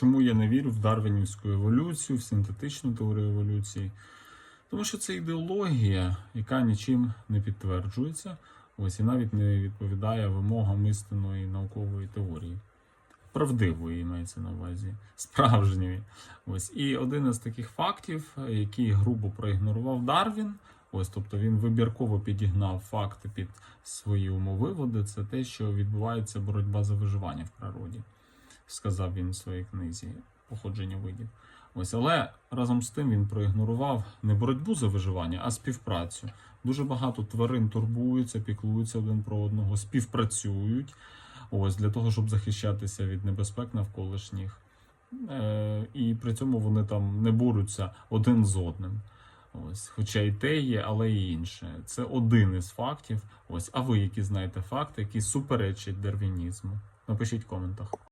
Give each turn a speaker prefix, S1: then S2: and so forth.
S1: Чому я не вірю в дарвінівську еволюцію, в синтетичну теорію еволюції? Тому що це ідеологія, яка нічим не підтверджується, ось і навіть не відповідає вимогам істинної наукової теорії. Правдивої мається на увазі, справжньої. Ось і один із таких фактів, який грубо проігнорував Дарвін. Ось, тобто він вибірково підігнав факти під свої умовиводи. Це те, що відбувається боротьба за виживання в природі, сказав він у своїй книзі походження видів. Ось, але разом з тим він проігнорував не боротьбу за виживання, а співпрацю. Дуже багато тварин турбуються, піклуються один про одного, співпрацюють. Ось для того, щоб захищатися від небезпек навколишніх. Е, і при цьому вони там не борються один з одним. Ось, хоча і те є, але і інше. Це один із фактів. Ось, а ви які знаєте факти, які суперечать дарвінізму? Напишіть в коментах.